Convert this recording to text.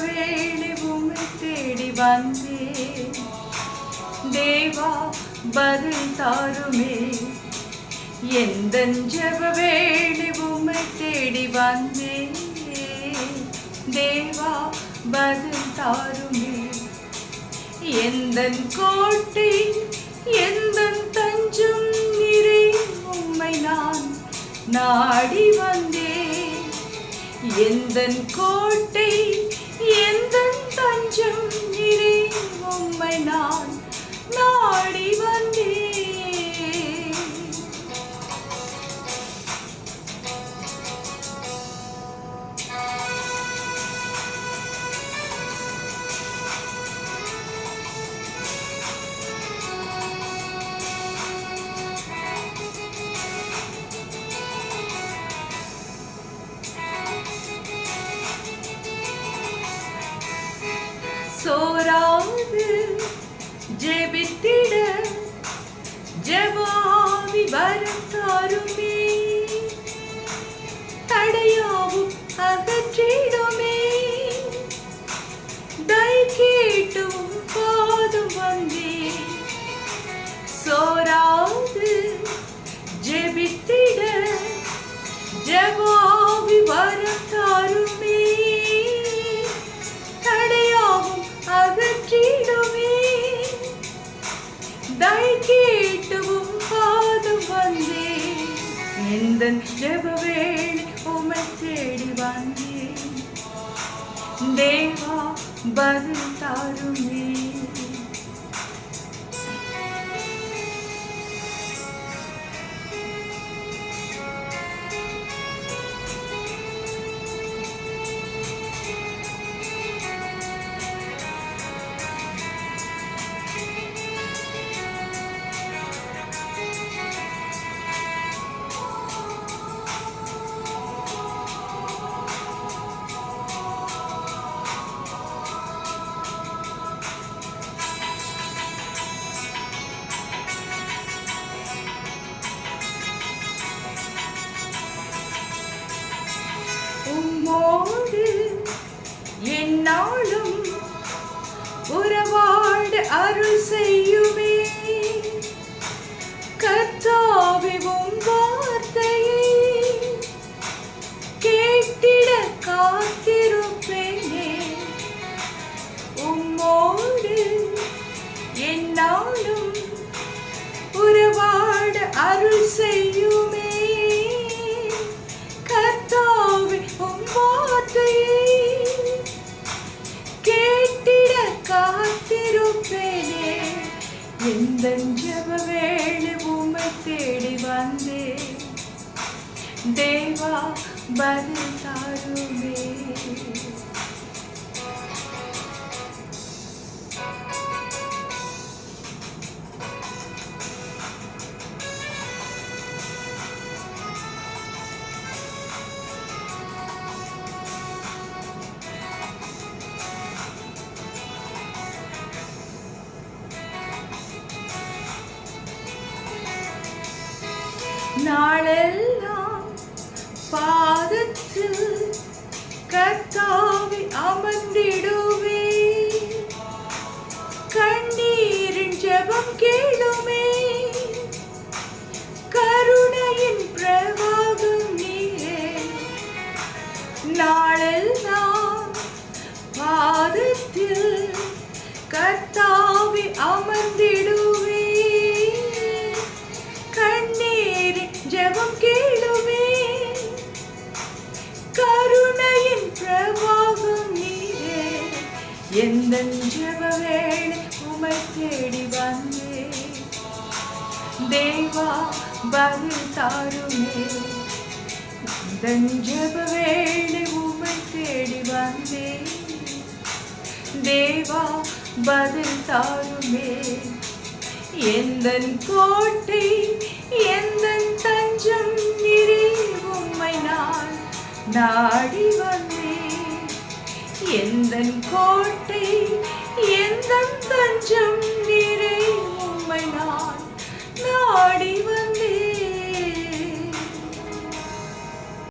வேளை உம்மை தேடி வந்தே. தேவா பதில் தாருமே. எந்த ஜப வேளை உம்மை தேடி வந்தே. தேவா பதில் தாருமே. எந்த கோட்டை எந்த தஞ்சம் நிறை உம்மை நான் நாடி வந்தேன் எந்த கோட்டை எந்த தஞ்சம் நிறை உம்மை நான் நாடி வந்தேன். சோராது ஜெபித்திட ஜவாவி வரத்தாருமே. தடையாவும் அகற்றிடுமே. தை கேட்டும் போதும் வந்தே. சோராது எந்த ஜபவேளை உமை தேடி வந்தேன் தேவா பதில் தாருமே நாளும் உறவாடு அருள் செய்யுமே. கர்த்தாவே உம் வார்த்தையை கேட்டிட காத்திருப்பேனே. உம்மோடு என்னாலும் உறவாடு அருள் செய்யும். எந்த ஜப வேளை உம்மை தேடி வந்தேன் தேவா பதில் தாருமே. நாளெல்லாம் பாதத்தில் கத்தாவி அமர்ந்திடுவே கண்ணீரின் ஜெபம் கேளுமே. கருணையின் பிரவாகம் நீரே. நாளெல்லாம் பாதத்தில் கத்தாவி அமர்ந்து எந்த வேளை உமை தேடி வந்தே. தேவா பதில் தாருமே. எந்த வேளை உமை தேடி வந்தே. தேவா பதில் தாருமே. எந்த கோட்டை எந்த தஞ்சம் நிறை உம்மை நான் நாடி வந்த. எந்த கோட்டை